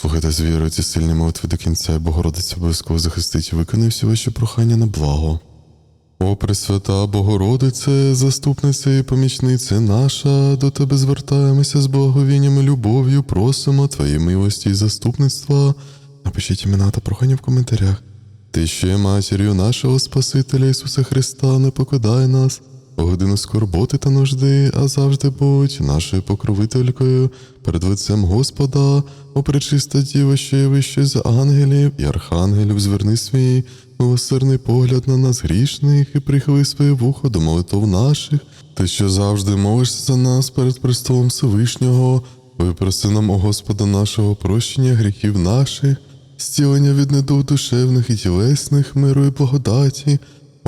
Слухайте з вірою ці сильні молитви до кінця, і Богородиця обов'язково захистить і виконає всі ваші прохання на благо. О, Пресвята Богородице, заступниця і помічниця наша, до Тебе звертаємося з благовінням і любов'ю, просимо Твоєї милості і заступництва. Напишіть імена та прохання в коментарях. Ти ще матір'ю нашого Спасителя Ісуса Христа не покидай нас у годину скорботи та нужди, а завжди будь нашою покровителькою. Перед лицем Господа, о пречиста Діва, вище за ангелів і архангелів, зверни свій милосердний погляд на нас грішних і прихили своє вухо до молитов наших, ти що завжди молишся за нас перед престолом Всевишнього, випроси нам, о Господа нашого, прощення гріхів наших, зцілення від недуг душевних і тілесних, миру і благодаті,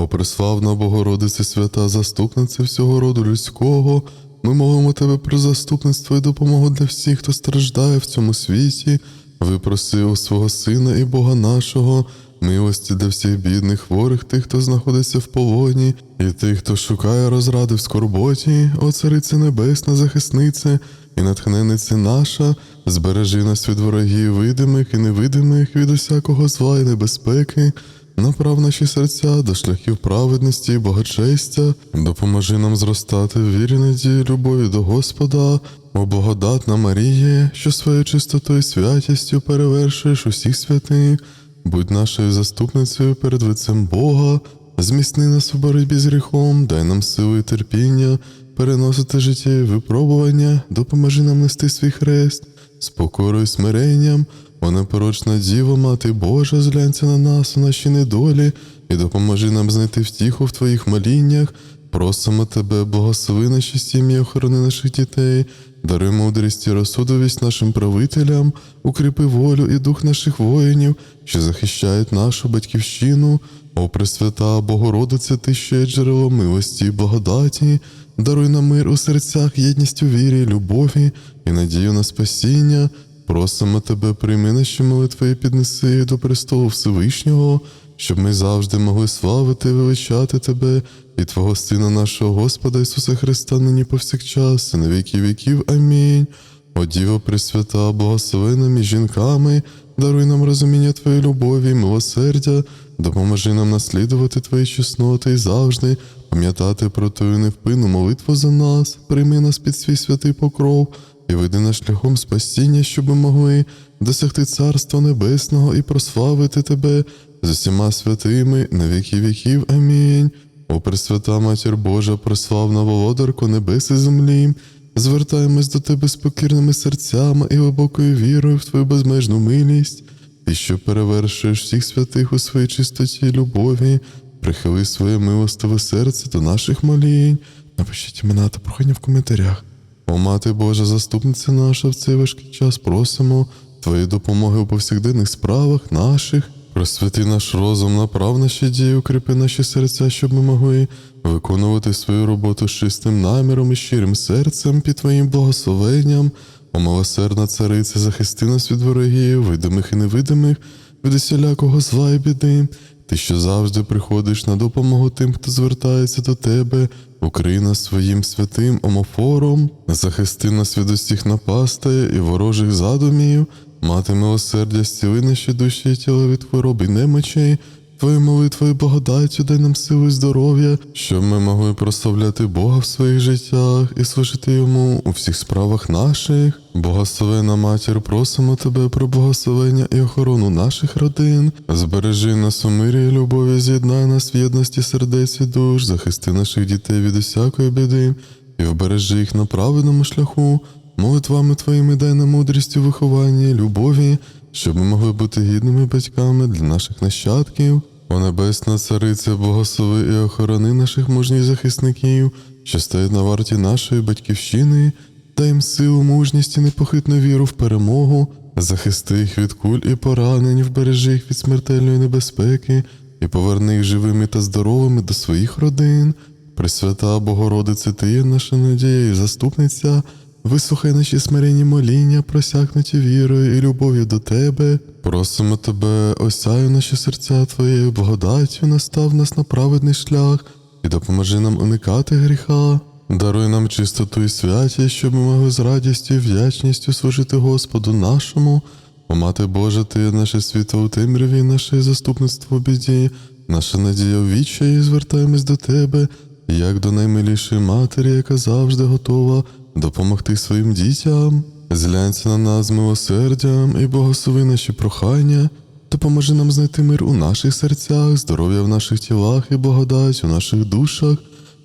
о преславна Богородице свята, заступниця всього роду людського, ми молимо Тебе про заступництво і допомогу для всіх, хто страждає в цьому світі. Випроси у свого Сина і Бога нашого, милості для всіх бідних, хворих, тих, хто знаходиться в полоні, і тих, хто шукає розради в скорботі, о Цариця Небесна, захисниця і натхненниця наша, збережи нас від ворогів видимих і невидимих, від усякого зла і небезпеки. Направ наші серця до шляхів праведності і богачестя, допоможи нам зростати в вірі надії, любові до Господа, о благодатна Маріє, що своєю чистотою і святістю перевершуєш усіх святих, будь нашою заступницею перед лицем Бога, зміцни нас у боротьбі з гріхом, дай нам силу і терпіння, переносити життєві випробування, допоможи нам нести свій хрест, з покорою і смиренням, о непорочна Діва, Мати Божа, зглянься на нас у наші недолі і допоможи нам знайти втіху в Твоїх моліннях. Просимо Тебе, благослови наші сім'ї, охорони наших дітей, даруй мудрість і розсудовість нашим правителям, укріпи волю і дух наших воїнів, що захищають нашу батьківщину. О Пресвята Богородице, Ти є джерело милості і благодаті, даруй нам мир у серцях, єдність у вірі, любові і надію на спасіння. Просимо тебе, прийми наші молитви і піднеси до престолу Всевишнього, щоб ми завжди могли славити і величати тебе і Твого Сина нашого Господа Ісуса Христа, нині повсякчас, і на віки віків. Амінь. О Діво Пресвята, благословена між жінками, даруй нам розуміння Твоєї любові і милосердя, допоможи нам наслідувати Твої чесноти і завжди пам'ятати про Твою невпинну молитву за нас, прийми нас під свій святий покров і веди нас шляхом спасіння, щоб ми могли досягти Царства Небесного і прославити Тебе з усіма святими на віки віків. Амінь. О Пресвята Матір Божа, прославна володарко небес і землі, звертаємось до Тебе з покірними серцями і глибокою вірою в Твою безмежну милість, і що перевершуєш всіх святих у своїй чистоті і любові, прихили своє милостиве серце до наших молінь. Напишіть імена та прохання в коментарях. О, Мати Божа, заступниця наша, в цей важкий час просимо Твої допомоги у повсякденних справах наших. Просвяти наш розум, направ наші дії, укріпи наші серця, щоб ми могли виконувати свою роботу з чистим наміром і щирим серцем під Твоїм благословенням. О, милосердна цариця, захисти нас від ворогів, видимих і невидимих, від усілякого зла і біди. Ти, що завжди приходиш на допомогу тим, хто звертається до тебе, укрий нас своїм святим омофором, захисти нас від усіх напастей і ворожих задумів, мати милосердя, стіли наші душі і тіла від хвороб і немочей, Твою молитву і благодаттю дай нам силу і здоров'я, щоб ми могли прославляти Бога в своїх життях і служити Йому у всіх справах наших. Благословена матір, просимо тебе про благословення і охорону наших родин. Збережи нас у мирі і любові, з'єднай нас в єдності сердець і душ, захисти наших дітей від усякої біди і вбережи їх на правильному шляху. Молитвами Твоїми дай нам мудрість у вихованні, любові, щоб ми могли бути гідними батьками для наших нащадків. О Небесна Цариця, благослови і охорони наших мужніх захисників, що стоять на варті нашої батьківщини, дай їм силу, мужність і непохитну віру в перемогу, захисти їх від куль і поранень, вбережи їх від смертельної небезпеки і поверни їх живими та здоровими до своїх родин. Пресвята Богородице, Ти є наша надія і заступниця. Вислухай наші смиренні моління, просякнуті вірою і любов'ю до Тебе. Просимо Тебе, осяю наші серця Твоєю благодаттю, настав нас на праведний шлях і допоможи нам уникати гріха. Даруй нам чистоту і святість, щоб ми могли з радістю і вдячністю служити Господу нашому. О мати Божа, ти наше світло у темряві, наше заступництво у біді, наша надія в відчаї, звертаємось до тебе, як до наймилішої матері, яка завжди готова допомогти своїм дітям. Зглянься на нас милосердям і благослови наші прохання. Допоможи нам знайти мир у наших серцях, здоров'я в наших тілах і благодать у наших душах.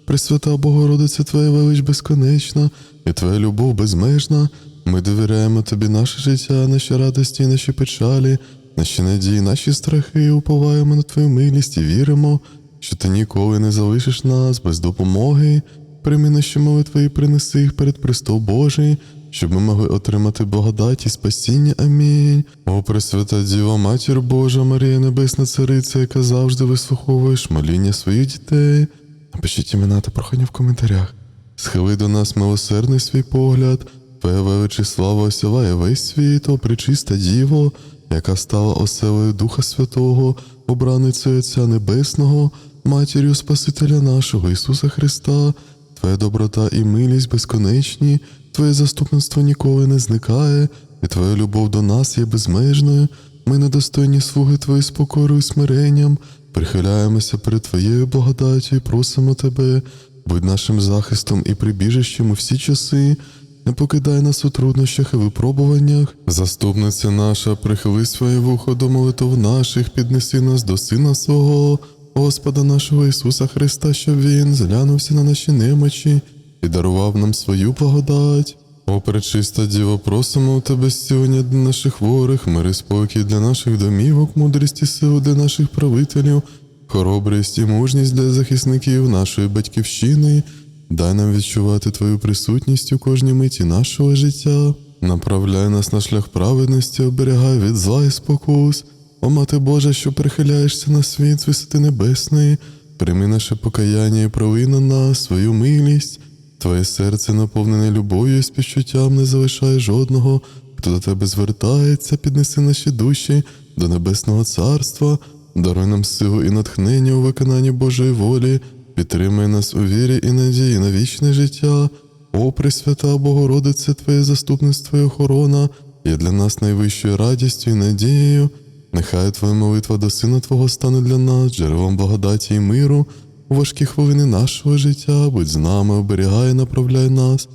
Пресвята Богородиця, Твоя велич безконечна, і Твоя любов безмежна. Ми довіряємо Тобі наше життя, наші радості, наші печалі, наші надії, наші страхи, уповаємо на Твою милість і віримо, що Ти ніколи не залишиш нас без допомоги. Прийми наші молитви і принеси їх перед престол Божий, щоб ми могли отримати благодать і спасіння. Амінь. О, Пресвята Діва, Матір Божа, Марія Небесна Цариця, яка завжди вислуховуєш моління своїх дітей. Напишіть імена та прохання в коментарях. Схили до нас милосердний свій погляд, Твоя велич і слава осяває весь світ, о пречиста Діво, яка стала оселею Духа Святого, обраницею Отця Небесного, матір'ю Спасителя нашого Ісуса Христа. Твоя доброта і милість безконечні, Твоє заступництво ніколи не зникає, і Твоя любов до нас є безмежною. Ми недостойні слуги Твої з покорою і смиренням, прихиляємося перед Твоєю благодаттю і просимо Тебе, будь нашим захистом і прибіжищем у всі часи. Не покидай нас у труднощах і випробуваннях. Заступниця наша, прихили своє вухо до молитв наших, піднеси нас до Сина свого, Господа нашого Ісуса Христа, щоб Він зглянувся на наші немочі і дарував нам свою благодать. О, пречиста Діво, просимо у Тебе зцілення для наших хворих, мири спокій для наших домівок, мудрість і силу для наших правителів, хоробрість і мужність для захисників нашої батьківщини. Дай нам відчувати Твою присутність у кожній миті нашого життя. Направляй нас на шлях праведності, оберігай від зла і спокус. О мати Божа, що прихиляєшся на світ з висоти небесної, прийми наше покаяння і прови на свою милість. Твоє серце, наповнене любов'ю і співчуттям, не залишає жодного, хто до тебе звертається, піднеси наші душі до небесного царства, даруй нам силу і натхнення у виконанні Божої волі, підтримай нас у вірі і надії на вічне життя. О, Пресвята Богородице, Твоє заступництво і охорона є для нас найвищою радістю і надією. Нехай Твоя молитва до Сина Твого стане для нас, джерелом благодаті і миру. У важкі хвилини нашого життя, будь з нами, оберігай, направляй нас,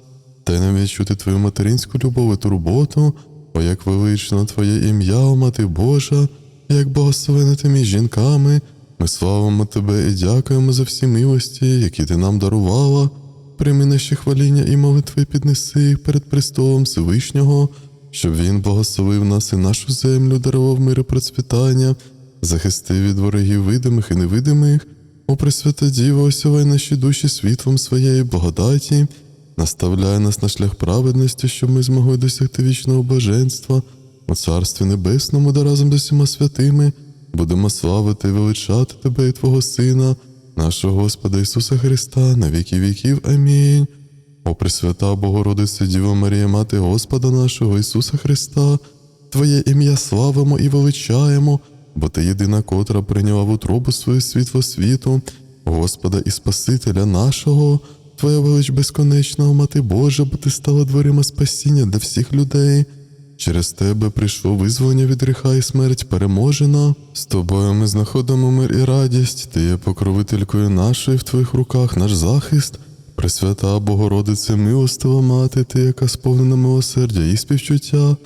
дай нам відчути Твою материнську любов і турботу, о як велично Твоє ім'я, о Мати Божа, як благословена ти між жінками. Ми славимо Тебе і дякуємо за всі милості, які Ти нам дарувала. Прийми наші хваління і молитви піднеси їх перед престолом Всевишнього, щоб Він благословив нас і нашу землю, дарував мир і процвітання, захистив від ворогів видимих і невидимих. О Пресвята Діво, осявай наші душі світлом своєї благодаті, наставляй нас на шлях праведності, щоб ми змогли досягти вічного блаженства у Царстві Небесному, де разом з усіма святими будемо славити і величати Тебе і Твого Сина, нашого Господа Ісуса Христа, на віки віків. Амінь. О Пресвята Богородице Діво Марія, Мати Господа нашого Ісуса Христа, Твоє ім'я славимо і величаємо, бо Ти єдина, котра прийняла в утробу своє світло світу, Господа і Спасителя нашого, Твоя велич безконечна, Мати Божа, бо Ти стала дверима спасіння для всіх людей. Через тебе прийшло визволення від гріха і смерть переможена. З тобою ми знаходимо мир і радість. Ти є покровителькою нашої в твоїх руках наш захист. Пресвята Богородице, милостива мати, ти, яка сповнена милосердя і співчуття.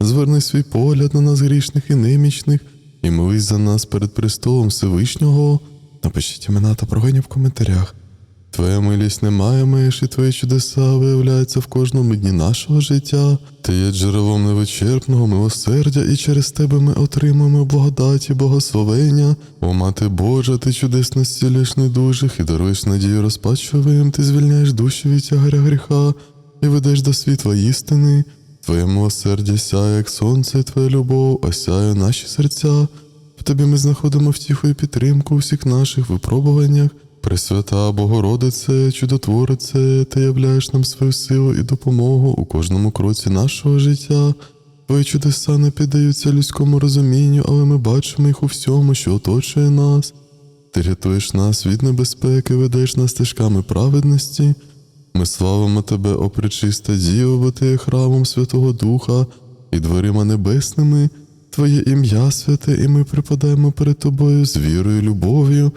Зверни свій погляд на нас грішних і немічних, і молись за нас перед престолом Всевишнього. Напишіть імена та прогоні в коментарях. Твоя милість не має меж, і твої чудеса виявляються в кожному дні нашого життя. Ти є джерелом невичерпного милосердя, і через тебе ми отримуємо благодаті, благословення. О, мати Божа, ти чудесно зцілюєш недужих і даруєш надію розпачливим, ти звільняєш душі від тягаря гріха і ведеш до світла істини. Твоє милосердя сяє, як сонце, і твоя любов осяє наші серця. В тобі ми знаходимо втіху і підтримку у всіх наших випробуваннях. Пресвята Богородице, чудотворице, ти являєш нам свою силу і допомогу у кожному кроці нашого життя. Твої чудеса не піддаються людському розумінню, але ми бачимо їх у всьому, що оточує нас. Ти рятуєш нас від небезпеки, ведеш нас стежками праведності. Ми славимо Тебе, о пречиста Діво, бо ти є храмом Святого Духа, і дверима небесними. Твоє ім'я святе, і ми припадаємо перед Тобою з вірою любов'ю.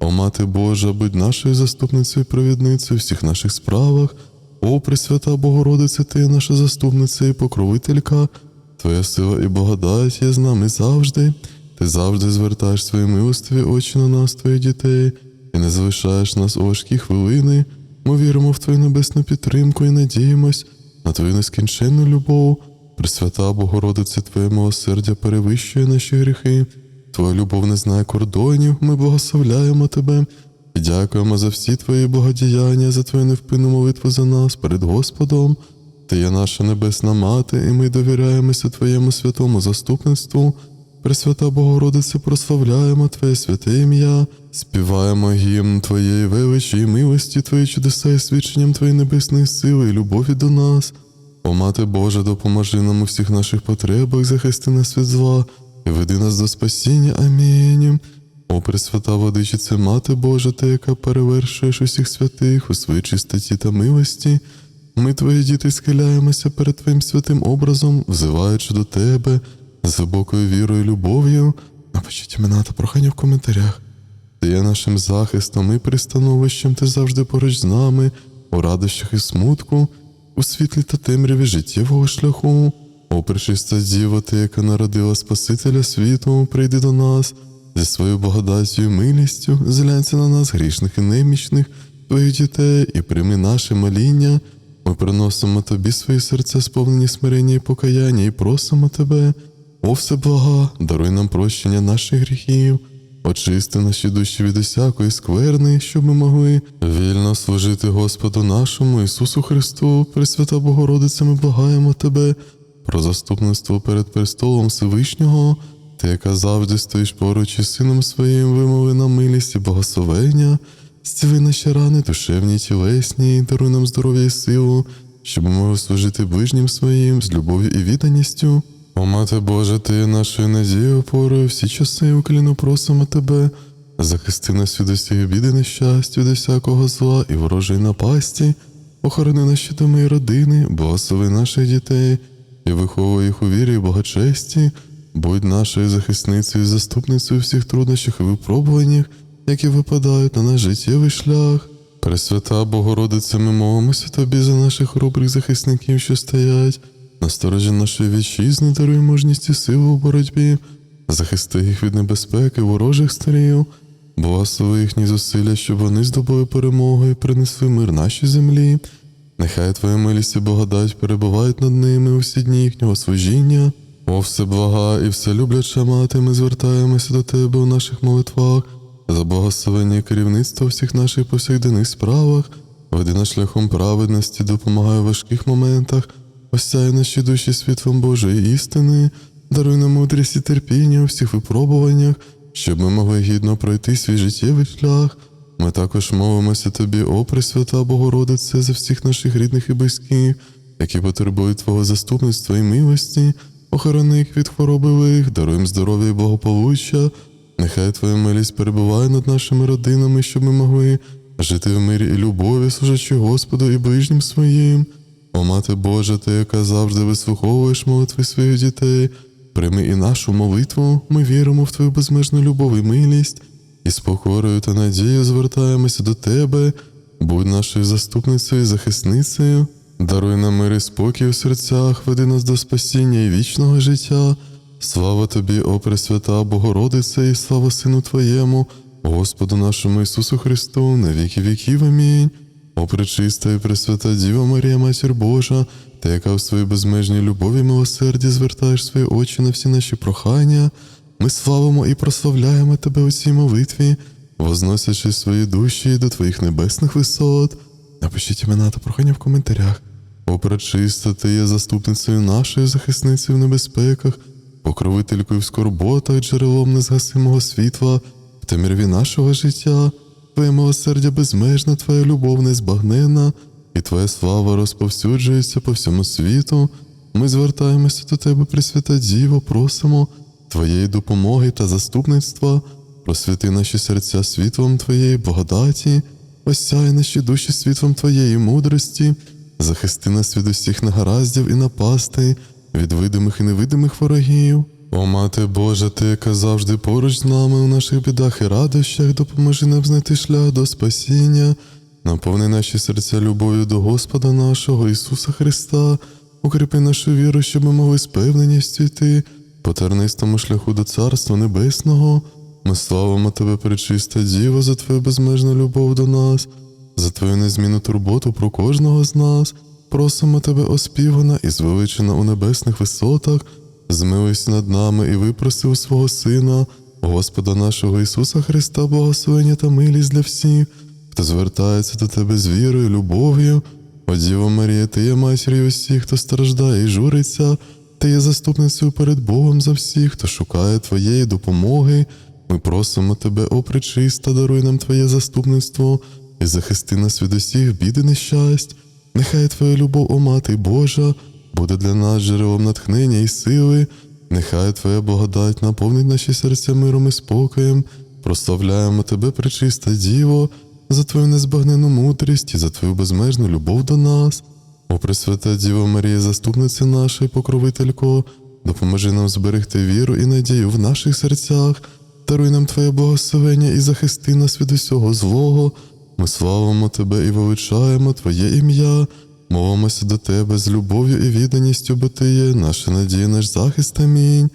О Мати Божа, будь нашою заступницею і провідницею в всіх наших справах. О, Пресвята Богородице, Ти наша заступниця і покровителька. Твоя сила і благодать є з нами завжди. Ти завжди звертаєш свої милостиві очі на нас, твоїх дітей, і не залишаєш нас у важкі хвилини. Ми віримо в Твою небесну підтримку і надіємось на Твою нескінченну любов. Пресвята Богородице, Твоє милосердя перевищує наші гріхи. Твоя любов не знає кордонів, ми благословляємо Тебе дякуємо за всі Твої благодіяння, за Твою невпинну молитву за нас перед Господом. Ти є наша небесна мати, і ми довіряємося Твоєму святому заступництву. Пресвята Богородице, прославляємо Твоє святе ім'я, співаємо гімн Твоєї величі милості, Твої чудеса і свідченням Твоєї небесної сили і любові до нас. О Мати Божа, допоможи нам у всіх наших потребах, захисти нас від зла веди нас до спасіння. Амінь. О Пресвята Водичице, Мати Божа, Ти, яка перевершуєш усіх святих у своїй чистоті та милості. Ми, твої діти, схиляємося перед Твоїм святим образом, взиваючи до Тебе з глибокою вірою і любов'ю. Напишіть імена та прохання в коментарях. Ти є нашим захистом і пристановищем, ти завжди поруч з нами, у радощах і смутку, у світлі та темряві життєвого шляху. О, пречиста Діва, ти, яка народила Спасителя світу, прийди до нас зі своєю благодаттю і милістю, зглянься на нас, грішних і немічних, твоїх дітей, і прийми наше моління. Ми приносимо тобі свої серця, сповнені смирення і покаяння, і просимо тебе, о всеблага, даруй нам прощення наших гріхів, очисти наші душі від усякої скверни, щоб ми могли вільно служити Господу нашому Ісусу Христу, Пресвята Богородиця, ми благаємо Тебе про заступництво перед престолом Всевишнього, Ти, яка завжди стоїш поруч із Сином Своїм, вимови на милість і благословення, зціли наші рани, душевні тілесні, даруй нам здоров'я і силу, щоб ми могли служити ближнім своїм з любов'ю і відданістю. О, Мати Божа, ти нашою надією, опорою, всі часи укліну просимо тебе. Захисти нас від усіх біди нещастя, від усякого зла і ворожої напасті, охорони наші доми і родини, благослови наших дітей і виховуй їх у вірі і благочесті, будь нашою захисницею і заступницею всіх труднощах і випробуваннях, які випадають на наш життєвий шлях. Пресвята Богородице, ми молимося тобі за наших хоробрих захисників, що стоять. На сторожі нашої вітчизни даруй мужність і силу у боротьбі, захисти їх від небезпеки, ворожих стріл, благослови їхні зусилля, щоб вони здобули перемогу і принесли мир нашій землі. Нехай Твоя милість і благодать перебувають над ними усі дні їхнього служіння. О, всеблага і вселюбляча мати, ми звертаємося до Тебе у наших молитвах за благословення і керівництво у всіх наших повсякденних справах, веди нас шляхом праведності, допомагай у важких моментах, осяй наші душі світлом Божої істини, даруй нам мудрість і терпіння у всіх випробуваннях, щоб ми могли гідно пройти свій життєвий шлях. Ми також молимося Тобі, о Пресвята Богородице, за всіх наших рідних і близьких, які потребують Твого заступництва і милості, охорони їх від хвороби лих, даруй здоров'я і благополуччя. Нехай Твоя милість перебуває над нашими родинами, щоб ми могли жити в мирі і любові, служачи Господу і ближнім своїм. О Мати Божа, Ти, яка завжди вислуховуєш молитви своїх дітей, прийми і нашу молитву, ми віримо в Твою безмежну любов і милість, і з покорою та надією звертаємося до Тебе, будь нашою заступницею і захисницею, даруй нам мир і спокій у серцях, веди нас до спасіння і вічного життя. Слава Тобі, о Пресвята Богородице, і слава Сину Твоєму, Господу нашому Ісусу Христу, на віки віків. Амінь. О пречиста і пресвята Діва Марія, Матір Божа, ти, яка в своїй безмежній любові милосерді звертаєш свої очі на всі наші прохання, ми славимо і прославляємо Тебе у цій молитві, возносячи свої душі до Твоїх небесних висот. Напишіть імена та прохання в коментарях. О пречиста, ти є заступницею нашою захисницею в небезпеках, покровителькою в скорботах, джерелом незгасимого світла, в темряві нашого життя. Твоє милосердя безмежна, Твоя любов незбагненна, і Твоя слава розповсюджується по всьому світу. Ми звертаємося до Тебе, Пресвята Діво, просимо Твоєї допомоги та заступництва, просвіти наші серця світлом Твоєї благодаті, осяй наші душі світлом Твоєї мудрості, захисти нас від усіх негараздів і напастей, від видимих і невидимих ворогів. О мати Божа, ти, яка завжди поруч з нами у наших бідах і радощах, допоможи нам знайти шлях до спасіння, наповни наші серця любов'ю до Господа нашого Ісуса Христа, укріпи нашу віру, щоб ми могли з певненістю йти по тернистому шляху до Царства Небесного. Ми славимо Тебе, пречиста Діво, за Твою безмежну любов до нас, за Твою незмінну турботу про кожного з нас. Просимо Тебе, оспівана і звеличена у небесних висотах, змилуйся над нами і випроси у свого Сина, Господа нашого Ісуса Христа, благословення та милість для всіх, хто звертається до Тебе з вірою, любов'ю. О Діво Марія, Ти є матір'ю усіх, хто страждає і журиться, Ти є заступницею перед Богом за всіх, хто шукає Твоєї допомоги. Ми просимо Тебе, о пречиста, даруй нам Твоє заступництво і захисти нас від усіх бід і нещасть. Нехай Твоя любов, о Мати Божа, буде для нас джерелом натхнення і сили. Нехай Твоя благодать наповнить наші серця миром і спокоєм. Прославляємо Тебе, пречиста Діво, за Твою незбагнену мудрість і за Твою безмежну любов до нас. О Пресвята Діво Марія, заступниця наша і покровителько, допоможи нам зберегти віру і надію в наших серцях, даруй нам Твоє благословення і захисти нас від усього злого. Ми славимо Тебе і величаємо Твоє ім'я, молимося до Тебе з любов'ю і відданістю, бо Ти є наша надія, наш захист. Амінь.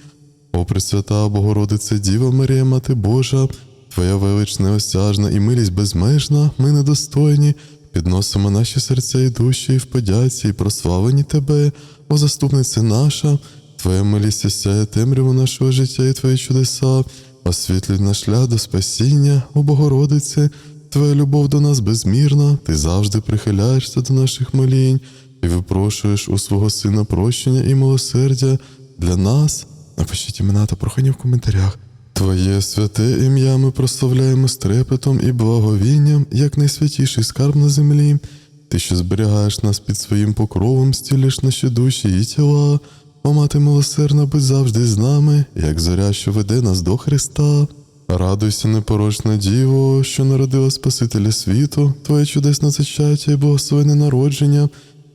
О Пресвята Богородице Діва Марія, Мати Божа, Твоя велич неосяжна і милість безмежна, ми недостойні, підносимо наші серця і душі в подяці і прославлені Тебе, о заступниця наша, Твоя милість осяє темряву нашого життя і Твої чудеса, освітлюй наш шлях до спасіння, о Богородице, Твоя любов до нас безмірна, Ти завжди прихиляєшся до наших молінь і випрошуєш у свого Сина прощення і милосердя для нас. Напишіть імена та прохання в коментарях. Твоє святе ім'я ми прославляємо з трепетом і благовінням, як найсвятіший скарб на землі. Ти, що зберігаєш нас під своїм покровом, стілиш наші душі і тіла. О, мати милосердна, будь завжди з нами, як зоря, що веде нас до Христа. Радуйся, непорочна Діво, що народила Спасителя світу, Твоє чудесне зачаття і благословене народження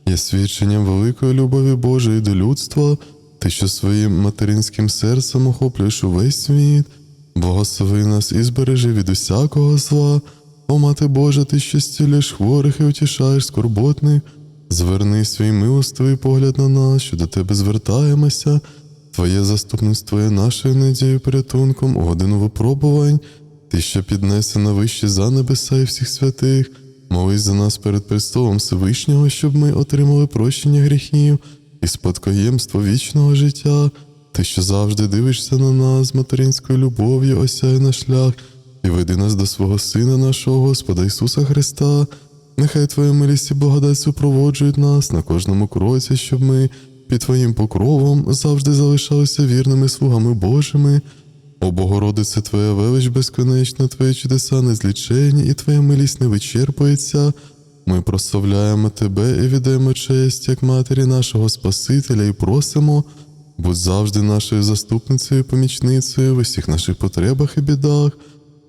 є свідченням великої любові Божої до людства, ти, що своїм материнським серцем охоплюєш увесь світ, благослови нас і збережи від усякого зла. О, мати Божа, ти що зцілюєш хворих і утішаєш скорботних, зверни свій милостивий погляд на нас, що до тебе звертаємося. Твоє заступництво є нашою надією порятунком у годину випробувань, ти, що піднесена вище за небеса і всіх святих, молись за нас перед престолом Всевишнього, щоб ми отримали прощення гріхів і спадкоємство вічного життя. Ти, що завжди дивишся на нас материнською любов'ю, осяй наш шлях і веди нас до свого Сина нашого Господа Ісуса Христа. Нехай Твоя милість і благодать супроводжують нас на кожному кроці, щоб ми під Твоїм покровом завжди залишалися вірними слугами Божими. О Богородице, Твоя велич безконечна, Твої чудеса незлічені, і Твоя милість не вичерпується. Ми прославляємо Тебе і віддаємо честь як матері нашого Спасителя, і просимо, будь завжди нашою заступницею і помічницею в усіх наших потребах і бідах.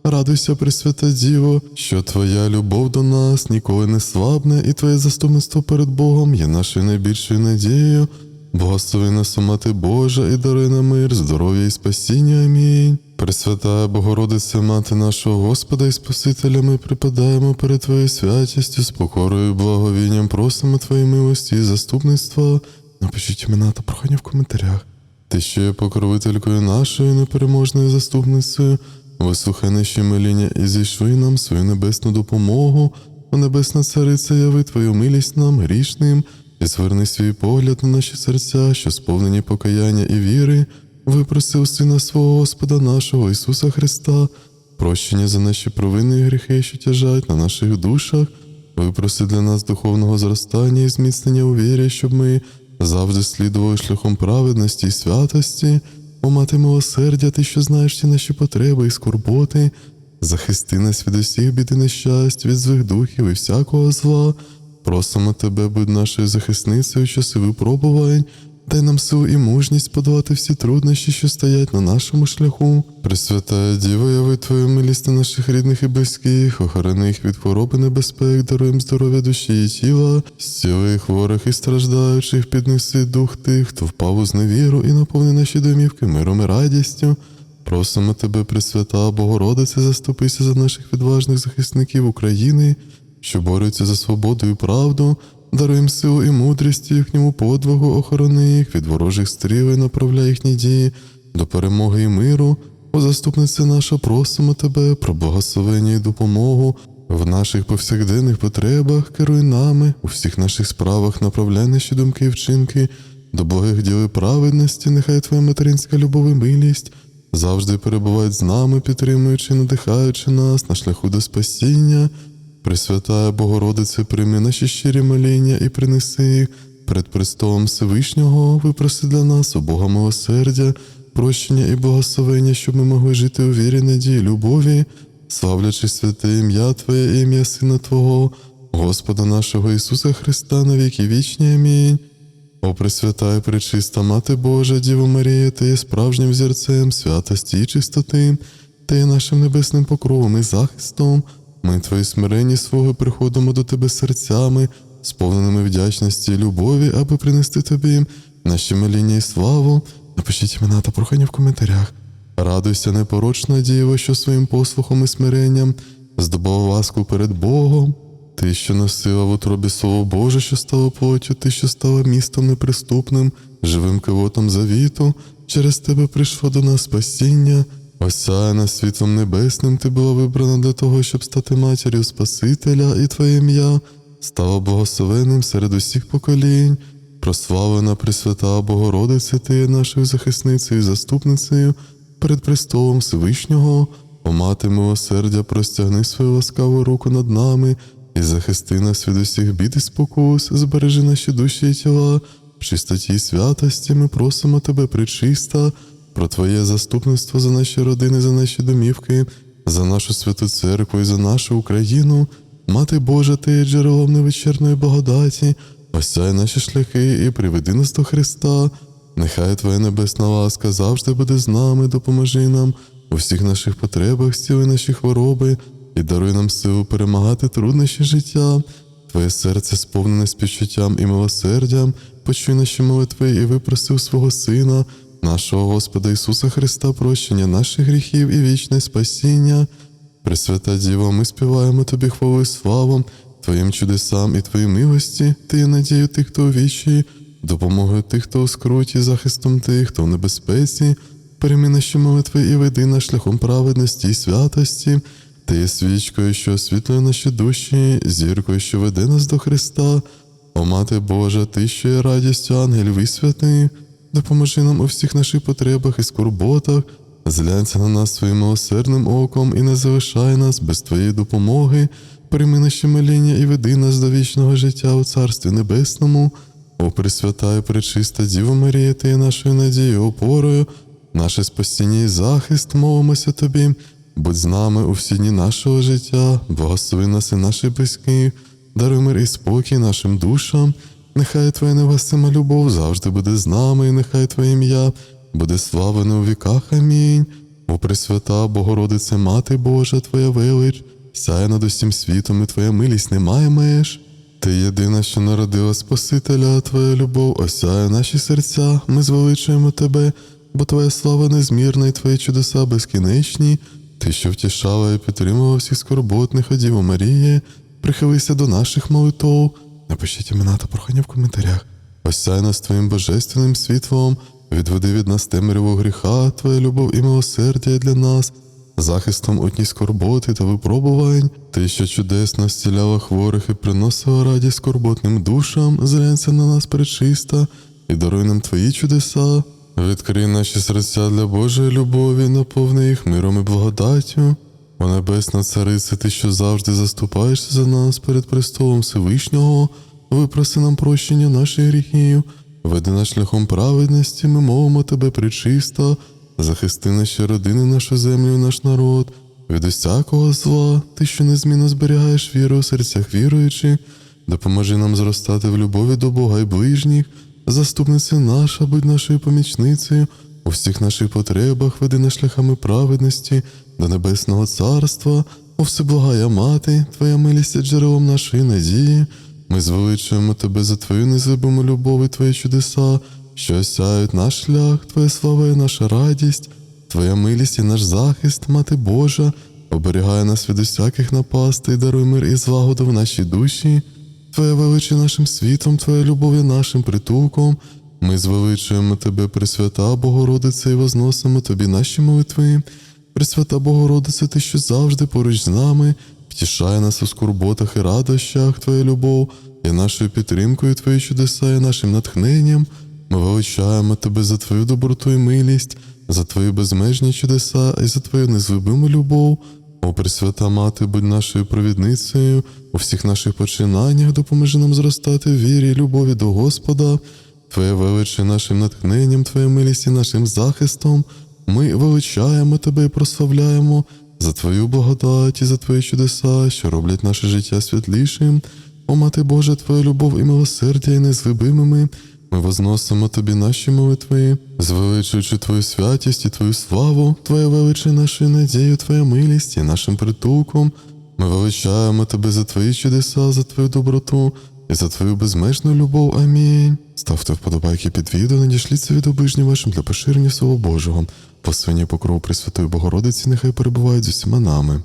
Радуйся, Пресвята Діво, що Твоя любов до нас ніколи не слабне, і Твоє заступництво перед Богом є нашою найбільшою надією. Благослови нас, Мати Божа, і даруй нам мир, здоров'я і спасіння. Амінь. Пресвята Богородиця, Мати нашого Господа і Спасителя, ми припадаємо перед Твоєю святістю, з покорою і благовінням, просимо Твої милості і заступництва. Напишіть імена та прохання в коментарях. Ти, що є покровителькою нашою непереможною заступницею, вислухай наші моління і зійшли нам свою небесну допомогу, о Небесна Цариця, яви Твою милість нам, грішним, і зверни свій погляд на наші серця, що сповнені покаяння і віри, випросив Сина свого Господа нашого Ісуса Христа, прощення за наші провини і гріхи, що тяжать на наших душах, випроси для нас духовного зростання і зміцнення у вірі, щоб ми завжди слідували шляхом праведності і святості, о милосердя, ти, що знаєш всі наші потреби і скорботи, захисти нас від усіх бід і нещасть, від злих духів і всякого зла. Просимо тебе, будь нашою захисницею в часи випробувань, Дай нам силу і мужність подолати всі труднощі, що стоять на нашому шляху. Пресвятая Діво, яви Твою милість на наших рідних і близьких, охорони їх від хвороби небезпек, даруй їм здоров'я душі і тіла, зціли хворих і страждаючих, піднеси дух тих, хто впав у зневіру, і наповни наші домівки миром і радістю. Просимо тебе, Пресвята Богородице, заступися за наших відважних захисників України, що борються за свободу і правду, даруй їм силу і мудрість їхньому подвигу, охорони їх від ворожих стріл і направляй їхні дії до перемоги і миру. О, заступниця наша, просимо тебе про благословення і допомогу в наших повсякденних потребах, керуй нами, у всіх наших справах направляй наші думки і вчинки, до благих діл і праведності, нехай твоя материнська любов і милість завжди перебувають з нами, підтримуючи, надихаючи нас на шляху до спасіння. Пресвятая Богородице, прийми наші щирі моління і принеси їх перед престолом Всевишнього, випроси для нас у Бога милосердя, прощення і благословення, щоб ми могли жити у вірі, надії, любові, славлячи святе ім'я Твоє ім'я Сина Твого, Господа нашого Ісуса Христа, на віки вічні. Амінь. О Пресвята пречиста Мати Божа, Діво Марія, ти є справжнім зірцем святості і чистоти, ти є нашим небесним покровом і захистом. Ми, твої смиренні свого, приходимо до тебе серцями, сповненими вдячності і любові, аби принести тобі наші моління і славу. Напишіть імена та прохання в коментарях. Радуйся, непорочна діво, що своїм послухом і смиренням здобув ласку перед Богом. Ти, що носила в утробі Слово Боже, що стало плоттю, ти, що стала містом неприступним, живим кивотом завіту, через тебе прийшло до нас спасіння. Осяяна світлом небесним, ти була вибрана для того, щоб стати матір'ю Спасителя, і твоє ім'я стало благословенним серед усіх поколінь. Прославлена Пресвята Богородиця, ти є нашою захисницею і заступницею перед престолом Всевишнього. О мати милосердя, простягни свою ласкаву руку над нами і захисти нас від усіх бід і спокус, збережи наші душі і тіла. В чистоті і святості ми просимо тебе, причиста, про Твоє заступництво за наші родини, за наші домівки, за нашу святу церкву і за нашу Україну. Мати Божа, ти є джерелом невичерної благодаті, осяй наші шляхи і приведи нас до Христа. Нехай Твоя небесна ласка завжди буде з нами, допоможи нам у всіх наших потребах, зціли наші хвороби і даруй нам силу перемагати труднощі життя. Твоє серце сповнене співчуттям і милосердям, почуй наші молитви і випроси у свого Сина, нашого Господа Ісуса Христа, прощення наших гріхів і вічне спасіння. Пресвята Діво, ми співаємо Тобі хвалу і славу, Твоїм чудесам і Твоїй милості, Ти є надію тих, хто у вічі, допомогою тих, хто у скруті, захистом тих, хто в небезпеці, наші молитви і веди нас шляхом праведності і святості. Ти є свічкою, що освітлює наші душі, зіркою, що веде нас до Христа. О Мати Божа, ти, що є радістю ангелів і святих, допоможи нам у всіх наших потребах і скорботах, зглянься на нас своїм милосердним оком і не залишай нас без Твоєї допомоги, прийми наші моління і веди нас до вічного життя у Царстві Небесному. О Пресвята і пречиста Діво Марія, ти є нашою надією, опорою, наше спасіння і захист, молимося Тобі. Будь з нами у всі дні нашого життя, благослови нас і наших близьких, даруй мир і спокій нашим душам. Нехай Твоя невгасима любов завжди буде з нами, і нехай Твоє ім'я буде славлене у віках. Амінь. О Пресвята, Богородице, Мати Божа, Твоя велич, сяє над усім світом, і Твоя милість немає меж. Ти єдина, що народила Спасителя, Твоя любов осяє наші серця, ми звеличуємо Тебе, бо Твоя слава незмірна, і Твої чудеса безкінечні. Ти, що втішала і підтримувала всіх скорботних, а Діво Марії, прихилися до наших молитов. Напишіть імена та прохання в коментарях. Осяй нас Твоїм божественним світлом, відведи від нас темряву гріха, Твоя любов і милосердя для нас, захистом одній скорботи та випробувань, ти, що чудесно зціляла хворих і приносила радість скорботним душам, зглянься на нас пречиста, і даруй нам Твої чудеса. Відкрий наші серця для Божої любові, наповни їх миром і благодаттю. О Небесна Царице, ти, що завжди заступаєшся за нас перед престолом Всевишнього, випроси нам прощення наших гріхів, веди нас шляхом праведності, ми мовимо тебе причисто, захисти наші родини, нашу землю, і наш народ, від усякого зла, ти, що незмінно зберігаєш віру у серцях віруючих, допоможи нам зростати в любові до Бога і ближніх, заступниця наша, будь нашою помічницею, у всіх наших потребах веди нас шляхами праведності до небесного царства, о всеблагая мати, Твоя милість є джерелом нашої надії. Ми звеличуємо Тебе за Твою незабиму любов і Твої чудеса, що осяють наш шлях, Твоя слава і наша радість, Твоя милість і наш захист, Мати Божа, оберігає нас від усяких напастей, даруй мир і злагоду в нашій душі. Твоя величі нашим світом, Твоя любов є нашим притулком. Ми звеличуємо Тебе, Пресвята Богородице, і возносимо Тобі наші молитви. Пресвята Богородице, Ти, що завжди поруч з нами, втішає нас у скорботах і радощах, Твоя любов є нашою підтримкою, Твої чудеса є нашим натхненням. Ми величаємо Тебе за Твою доброту і милість, за Твої безмежні чудеса і за Твою незлюбиму любов. О, Пресвята Мати, будь нашою провідницею у всіх наших починаннях, допоможи нам зростати в вірі і любові до Господа. Твоє величе нашим натхненням, Твоя милість і нашим захистом. Ми величаємо Тебе і прославляємо за Твою благодать і за Твої чудеса, що роблять наше життя світлішим. О, Мати Божа, Твоя любов і милосердя є незлюбимими. Ми возносимо Тобі наші молитви, звеличуючи Твою святість і Твою славу, Твоя величе нашою надією, Твоя милість і нашим притулком. Ми величаємо Тебе за Твої чудеса, за Твою доброту і за Твою безмежну любов. Амінь. Ставте вподобайки під відео, надішліться від обижні вашим для поширення Слова Божого. Послання покрову Пресвятої Богородиці нехай перебувають з усіма нами.